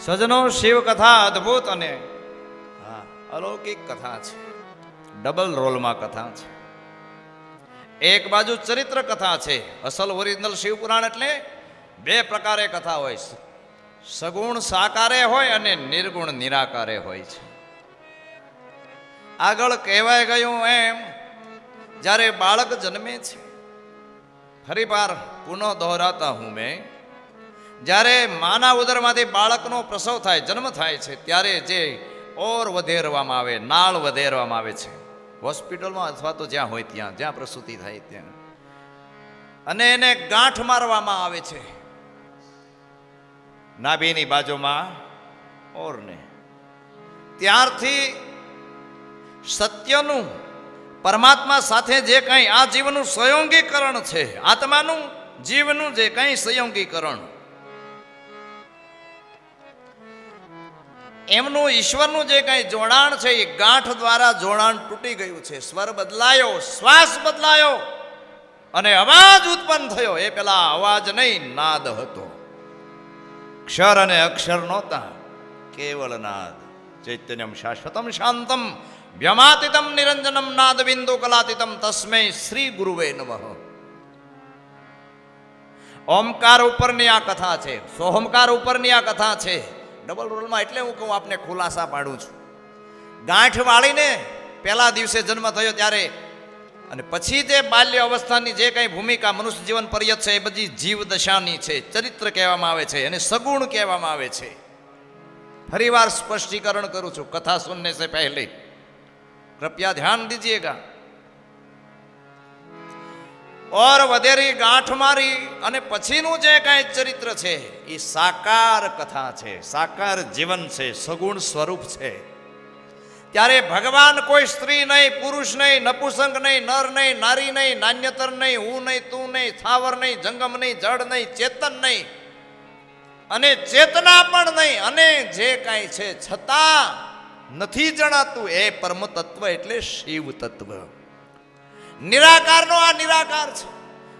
સજનો શિવ કથા અદ્ભુત અને, હા, અલૌકિક કથા છે. ડબલ રોલમાં કથા છે. એક બાજુ ચરિત્ર કથા છે, અસલ ઓરિજિનલ શિવ પુરાણ એટલે બે પ્રકારે કથા હોય છે. સગુણ સાકારે હોય અને નિર્ગુણ નિરાકારે હોય છે. આગળ કહેવાય ગયું એમ, જ્યારે બાળક જન્મે છે, ફરી વાર પુનઃ દોહરાતા હું મેં જ્યારે માના ઉદરમાંથી બાળકનો પ્રસવ થાય, જન્મ થાય છે, ત્યારે જે ઓર વધેરવામાં આવે, નાળ વધેરવામાં આવે છે, હોસ્પિટલમાં અથવા તો જ્યાં હોય ત્યાં, જ્યાં પ્રસૂતિ થાય ત્યાં. અને એને ગાંઠ મારવામાં આવે છે. નાભીની બાજુમાં ઓરને. ત્યારથી સત્યનું પરમાત્મા સાથે જે કંઈ આ જીવનું સંયોગીકરણ છે, આત્માનું જીવનું જે કંઈ સંયોગીકરણ એમનું ઈશ્વરનું જે કંઈ જોડાણ છે એ ગાંઠ દ્વારા જોડાણ તૂટી ગયું છે. સ્વર બદલાયો, શ્વાસ બદલાયો અને અવાજ ઉત્પન્ન થયો. એ પેલા અવાજ નહીં, નાદ હતો. ક્ષર અને અક્ષર નહોતા, કેવળ નાદ. ચૈતન્યમ શાશ્વતમ શાંતમ, વ્યમાતિતમ નિરંજનમ નાદ બિંદુ કલાતિતમ તસ્મૈ શ્રી ગુરુવે નમઃ. ઓમકાર ઉપરની આ કથા છે. સોહમકાર ઉપરની આ કથા છે. ડબલ રોલમાં એટલે હું કહું આપને ખુલાસા પાડું છું. ગાંઠ વાળીને પહેલા દિવસે જન્મ થયો ત્યારે અને પછી જે બાલ્ય અવસ્થાની જે કંઈ ભૂમિકા મનુષ્ય જીવન પર્યત છે એ બધી જીવ દશાની છે, ચરિત્ર કહેવામાં આવે છે અને સગુણ કહેવામાં આવે છે. ફરીવાર સ્પષ્ટીકરણ કરું છું, કથા સુનને સે પહેલે. કૃપયા ધ્યાન દીજીએગા. ઓર વધેરી ગાંઠ મારી અને પછીનું જે કાંઈ ચરિત્ર છે, એ સાકાર કથા છે. સાકાર જીવન છે, સગુણ સ્વરૂપ છે. ત્યારે ભગવાન કોઈ સ્ત્રી નહીં, પુરુષ નહીં નપુસંગ નહીં, નર નહીં, નારી નહીં, નાન્યતર નહીં, હું નહીં, તું નહીં, થાવર નહીં, જંગમ નહીં, જળ નહીં, ચેતન નહીં. અને ચેતના પણ નહીં, અને જે કાંઈ છે, છતાં નથી જણાતું, એ પરમ તત્વ એટલે શિવ તત્વ निराकार नो आ निराकार છે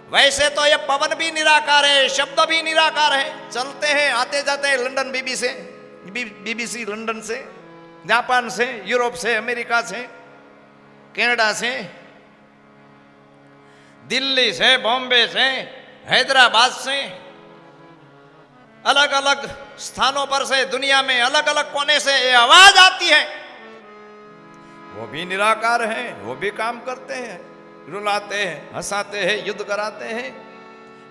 वैसे तो ये पवन भी निराकार है, शब्द भी निराकार है। चलते हैं, आते जाते हैं लंदन बीबी से बीबीसी लंदन से, जापान से, यूरोप से, अमेरिका से, कनाडा से, दिल्ली से, बॉम्बे से, हैदराबाद से अलग अलग स्थानों पर से, दुनिया में अलग अलग कोने से ये आवाज़ आती है। वो भी निराकार है, वो भी काम करते हैं। रुलाते हैं हंसाते हैं युद्ध कराते हैं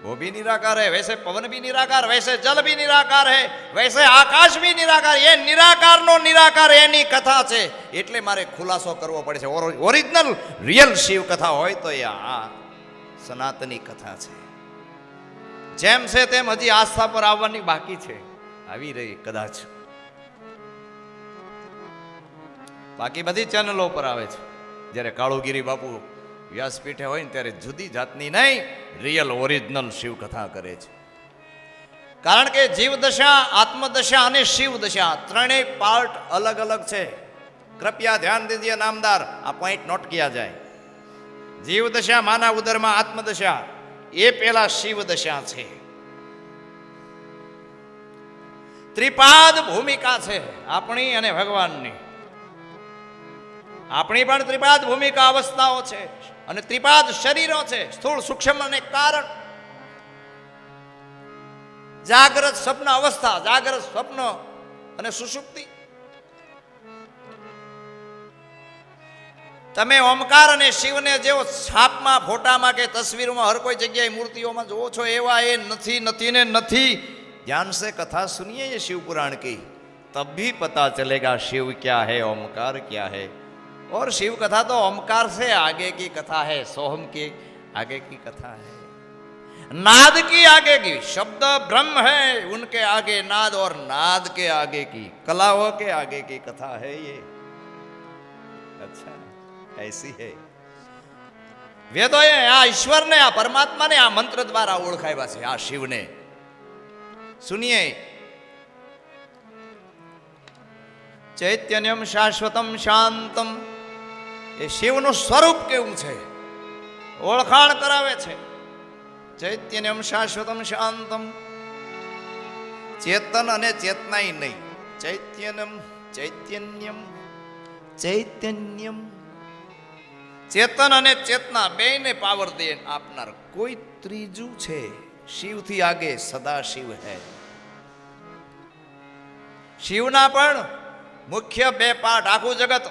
वो भी निराकार है वैसे पवन भी निराकार वैसे जल भी निराकार है वैसे આકાશ भी નિરાકાર એ નિરાકારનો નિરાકાર એની કથા છે એટલે મારે ખુલાસો કરવો પડે છે ઓરિજિનલ રિયલ શિવ કથા હોય તો એ આ સનાતની કથા છે જેમ છે તેમ હજી આસ્થા પર આવવાની બાકી છે આવી રહી કદાચ બાકી બધી ચેનલો પર આવે છે જ્યારે કાળુગીરી બાપુ વ્યાસપીઠે હોય ને ત્યારે જુદી જાતની નહીં રિયલ ઓરિજિનલ શિવ કથા કરે છે. કારણ કે જીવ દશા આત્મદશા અને શિવ દશા ત્રણેય પાર્ટ અલગ અલગ છે. કૃપયા ધ્યાન દીજીએ નામદાર, આ પોઈન્ટ નોટ કિયા જાય. જીવ દશા માના ઉદરમાં આત્મદશા, એ પેલા શિવ દશા છે. ત્રિપાદ ભૂમિકા છે આપણી અને ભગવાનની. આપણી પણ ત્રિપાદ ભૂમિકા અવસ્થાઓ છે. અને ત્રિપાદ શરીરો છે, સ્થૂળ સૂક્ષ્મ અને કારણ. જાગ્રત સ્વપ્ન અવસ્થા, જાગ્રત સ્વપ્ન અને સુષુપ્તિ. તમે ઓમકાર અને શિવને જેવો છાપમાં, ફોટામાં કે તસવીરોમાં હર કોઈ જગ્યાએ મૂર્તિઓમાં જોવો છો, એવા એ નથી નથી ને નથી. ધ્યાન સે કથા સુનિએ શિવ પુરાણ કી. તબ ભી પતા ચલેગા શિવ ક્યાં હૈ, ઓમકાર ક્યાં હૈ? और शिव कथा तो ओमकार से आगे की कथा है सोहम की आगे की कथा है नाद की आगे की शब्द ब्रह्म है उनके आगे नाद और नाद के आगे की कलाओं के आगे की कथा है ये अच्छा ऐसी है વેદોએ આ ઈશ્વરને આ પરમાત્માને આ મંત્ર દ્વારા ઓળખાવ્યા છે આ શિવને સુનિએ ચૈતન્યમ શાશ્વતમ શાંતમ એ શિવનું સ્વરૂપ કેવું છે? ઓળખાણ કરાવે છે. ચૈતન્યમ શાશ્વતમ શાંતમ. ચેતન અને ચેતનાય નહીં. ચૈત્યનમ ચૈતન્યમ ચૈતન્યમ ચેતન અને ચેતના બેયને પાવર દે આપનાર કોઈ ત્રીજું છે. શિવથી આગે સદા શિવ હે. શિવના પણ મુખ્ય બે પાઠ આખું જગત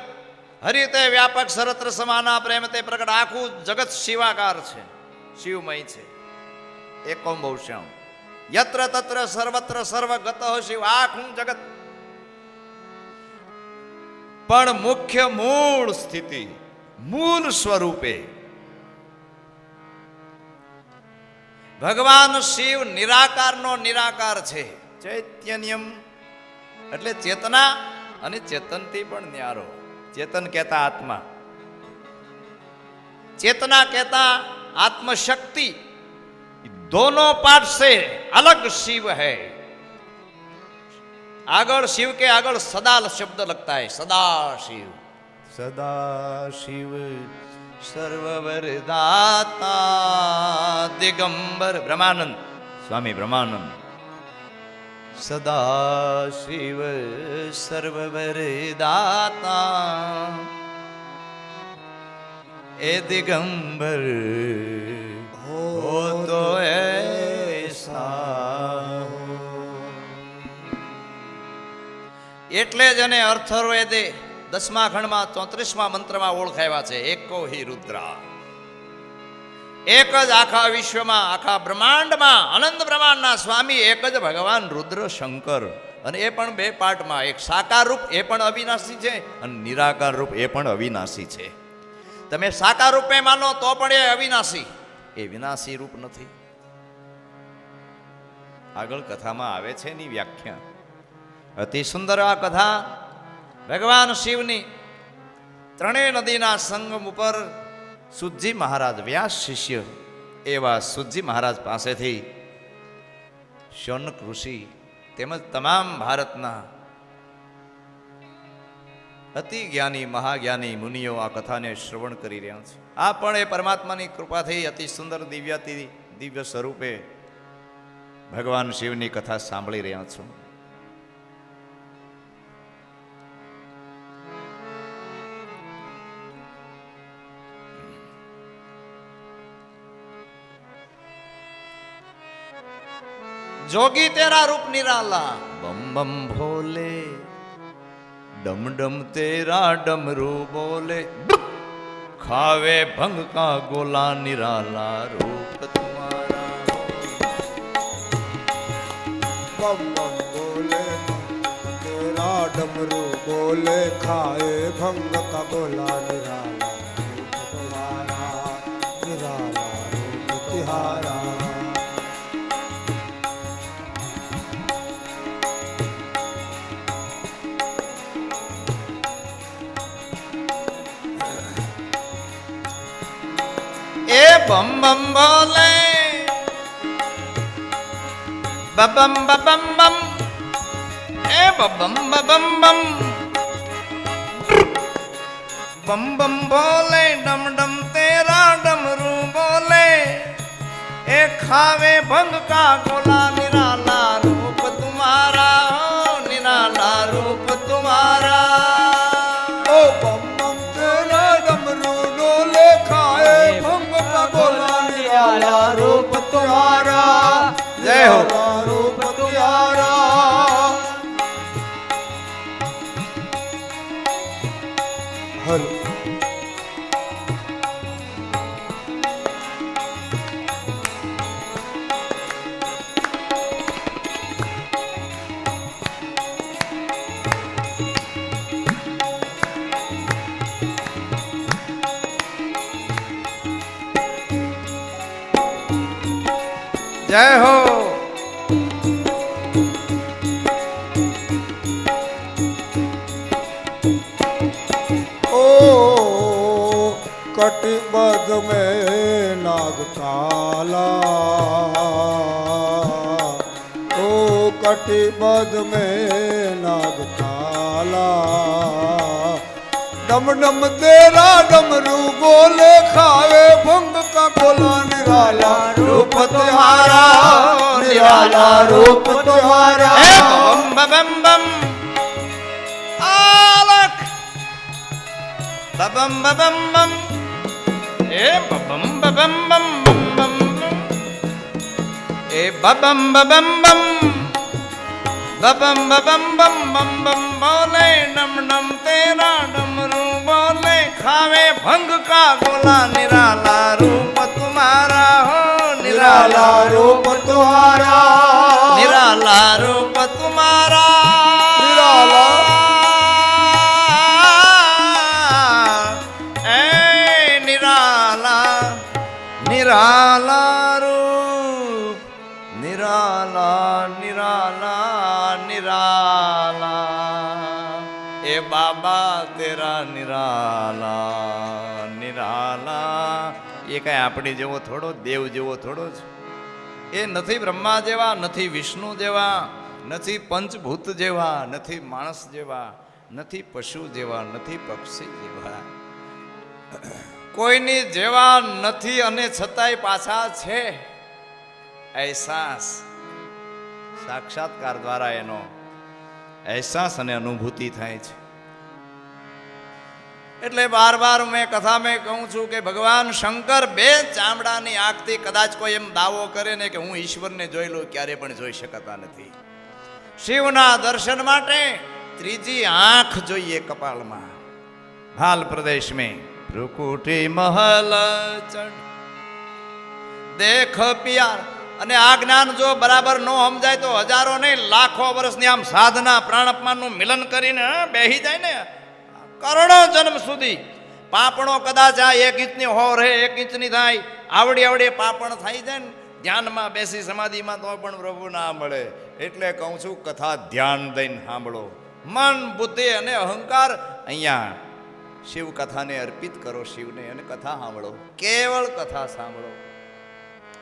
હરિતે વ્યાપક સરત્ર સમાના પ્રેમ તે પ્રગટ આખું જગત શિવાકાર છે. શિવમય છે. એકોમ બહુશ્યામ યત્ર તત્ર સર્વત્ર સર્વગત શિવ. આખું જગત. પણ મુખ્ય મૂળ સ્થિતિ, મૂળ સ્વરૂપે. ભગવાન શિવ નિરાકારનો નિરાકાર છે. ચૈતન્યમ એટલે ચેતના અને ચેતનથી પણ ન્યારો. ચેતન કહેતા આત્મા चेतना कहता आत्मशक्ति दोनों पार्ट से अलग शिव है आगड़ शिव के आगड़ सदा शब्द लगता है सदा शिव सदा शिव सर्ववरदाता दिगंबर ब्रह्मानंद स्वामी ब्रह्मानंद સદા સદાશિવ સર્વવરદાતા એ દિગંબર હો તો એટલે જ એને અર્થવેદે દસમા ખંડમાં ચોત્રીસમા મંત્રમાં ઓળખાવ્યા છે એકો હિ રુદ્રા એક જ આખા વિશ્વમાં, આખા બ્રહ્માંડમાં, અનંત બ્રહ્માંડના સ્વામી, એક જ ભગવાન રુદ્ર શંકર. અને એ પણ બે પાર્ટમાં એક સાકાર રૂપ એ પણ અવિનાશી છે અને નિરાકાર રૂપ એ પણ અવિનાશી છે. તમે સાકાર રૂપે માનો તો પણ એ અવિનાશી. એ વિનાશી રૂપ નથી. આગળ કથામાં આવે છે એની વ્યાખ્યા. અતિ સુંદર આ કથા. ભગવાન શિવની ત્રણેય નદીના સંગમ ઉપર સુજી મહારાજ વ્યાસ શિષ્ય એવા સુજી મહારાજ પાસેથી શૌનક ઋષિ તેમજ તમામ ભારતના અતિ જ્ઞાની, મહાજ્ઞાની મુનિઓ આ કથાને શ્રવણ કરી રહ્યા છે. આ પણ એ પરમાત્માની કૃપાથી અતિ સુંદર દિવ્યાતિ, દિવ્ય સ્વરૂપે ભગવાન શિવની કથા સાંભળી રહ્યા છો. जोगी तेरा रूप निराला। बम बम भोले डम डम तेरा डमरू बोले। खावे भंग का गोला निराला रूप तुम्हारा। बम बम बोले तेरा डमरू बोले। खाए भंग का गोला निराला रूप तुम्हारा। निराला रूप तिहारा ए बम बम बोले बबम बबम बम ए बबम बबम बम बम बम बोले डम डम तेरा डमरू बोले ए खावे भंग का गोला निराला रूप तुम्हारा રૂપ તુમારા જય હો. જય હો. ઓ કટિબગ મે નાગ કાલા ઓ કટિબગ મે નાગ કાલા डम डम तेरा डमरू गोले खावे भंग का गोला निराला रूप तुम्हारा निराला रूप तुम्हारा बम बम बम आलक बम बम बम ए बम बम बम बम ए बम बम बम बम बम बम बम बम बोले नम नम तेरा ભંગ કા ગોલા નિરાલા? એ બાબા તેરા નિરાલા નિરાલા એ કઈ આપણી જેવો થોડો દેવ જેવો થોડો છે એ નથી બ્રહ્મા જેવા નથી વિષ્ણુ જેવા નથી પંચભૂત જેવા નથી માણસ જેવા નથી પશુ જેવા નથી પક્ષી જેવા કોઈની જેવા નથી અને છતાંય પાછા છે। અહેસાસ, સાક્ષાત્કાર દ્વારા એનો અહેસાસ અને અનુભૂતિ થાય છે। એટલે બાર બાર મેં કથા મેં કહું છું કે ભગવાન શંકર બે ચામડાની આગથી કદાચ કોઈ એમ દાવો કરે ને કે હું ઈશ્વરને જોઈ લઉં, ક્યારે પણ જોઈ શકતા નથી. શિવના દર્શન માટે ત્રીજી આંખ જોઈએ કપાળમાં. હાલ પ્રદેશ મેં. ભ્રુકુટી મહલ દેખ પિયાર. અને આ જ્ઞાન જો બરાબર ન સમજાય તો હજારો નહીં લાખો વર્ષની આમ સાધના પ્રાણ અપમાનનું મિલન કરીને બેહી જાય ને. કરોડો જન્મ સુધી પાપણો કદાચ આ એક ઇંચની હો રહે, એક ઇંચની થાય, આવડી આવડી પાપણ થાય જાય ને, ધ્યાનમાં બેસી સમાધિમાં તો પણ પ્રભુ ના મળે. એટલે કહું છું, કથા ધ્યાન દઈને સાંભળો. મન, બુદ્ધિ અને અહંકાર અહીંયા શિવ કથાને અર્પિત કરો, શિવને અને કથા સાંભળો. કેવળ કથા સાંભળો.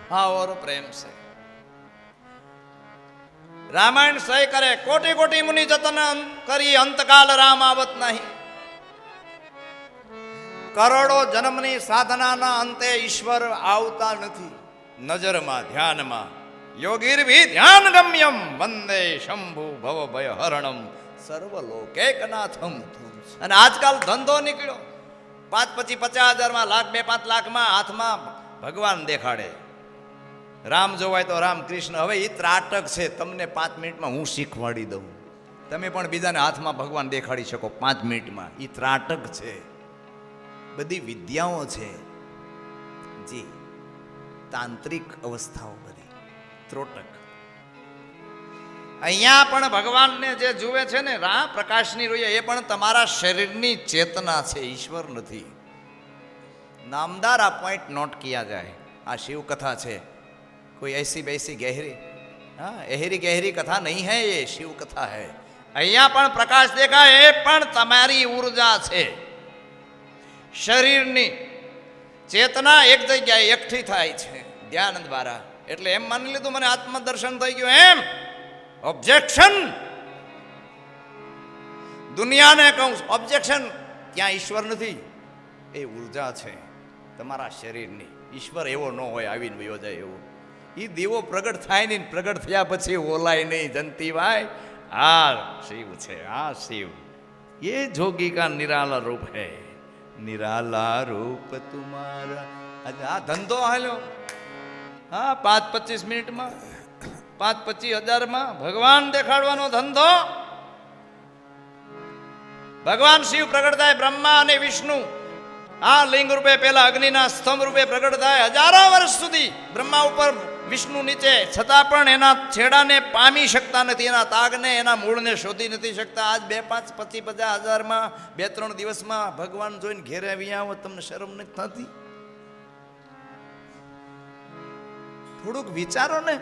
હા, ઓર પ્રેમ છે. રામાયણ સહી કરે, કોટી કોટી મુનિ જતન કરી, અંતકાલ રામ આવત નહીં. કરોડો જન્મની સાધનાના અંતે ઈશ્વર આવતા નથી. નજરમાં, ધ્યાનમાં યોગીર ભી ધ્યાન ગમ્યમ વંદે શંભુ ભવ ભય હરણમ સર્વલોકેકનાથમ અને આજકાલ ધંધો નીકળ્યો. પાંચ પછી પચાસ હજારમાં લાખ, બે પાંચ લાખમાં હાથમાં ભગવાન દેખાડે. રામ જોવાય તો રામ કૃષ્ણ. હવે એ ત્રાટક છે. તમને પાંચ મિનિટમાં હું શીખવાડી દઉં. તમે પણ બીજાને હાથમાં ભગવાન દેખાડી શકો પાંચ મિનિટમાં. એ ત્રાટક છે. બધી વિદ્યાઓ છે જી તાંત્રિક અવસ્થાઓ બધી ત્રોટક. અહીંયા પણ ભગવાનને જે જુએ છે ને રા પ્રકાશની રૂએ, એ પણ તમારા શરીરની ચેતના છે, ઈશ્વર નથી. નામદાર આ પોઈન્ટ નોટ કિયા જાય. આ શિવકથા છે. કોઈ એસી બેસી ગહેરી? હા, એહેરી ગહેરી કથા નહીં હૈ એ, શિવકથા હૈ. અહીંયા પણ પ્રકાશ દેખાય, એ પણ તમારી ઊર્જા છે. શરીરની ચેતના એક જગ્યાએ એકઠી થાય છે. ધ્યાન દ્વારા એટલે એમ માની લીધું, મને આત્મદર્શન થઈ ગયું. એમ ઓબ્જેક્શન દુનિયાને કહું ઓબ્જેક્શન ત્યાં ઈશ્વર નથી. એ ઊર્જા છે તમારા શરીરની. ઈશ્વર એવો ન હોય, આવીને બયોજાય એવો. એ દીવો પ્રગટ થાય નહીં, પ્રગટ થયા પછી ઓલાય નહીં જંતીભાઈ આ શિવ છે, આ શિવ. એ જોગી કા નિરાલા રૂપ હૈ. નિરાલા રૂપ તુમારા આ ધંધો હાલ્યો હા, પાંચ પચીસ મિનિટમાં, પાંચ પચીસ હજારમાં ભગવાન દેખાડવાનો ધંધો. ભગવાન શિવ પ્રગટ થાય બ્રહ્મા અને વિષ્ણુ. આ લિંગ રૂપે પેલા અગ્નિના સ્તંભ રૂપે પ્રગટ થાય હજારો વર્ષ સુધી બ્રહ્મા ઉપર વિષ્ણુ નીચે, છતાં પણ એના છેડાને પામી શકતા નથી, એના તાગને, એના મૂળને શોધી નથી શકતા. આજ બે પાંચ, પચીસ, પચાસ હજારમાં, બે, ત્રણ દિવસમાં ભગવાન જોઈને ઘેરે આવી આવો, તમને શરમ નથી થતી? થોડુંક વિચારો ને.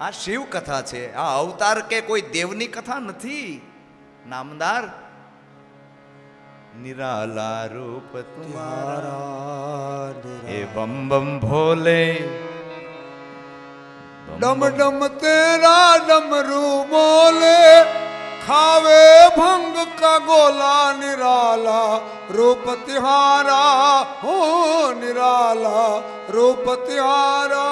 આ શિવ કથા છે, આ અવતાર કે કોઈ દેવની કથા નથી? નામદાર निराला रूप तुम्हारा। हे बम बम भोले डम डम तेरा डमरू मोले खावे भंग का गोला निराला। रूप तिहारा हो निराला रूप तिहारा।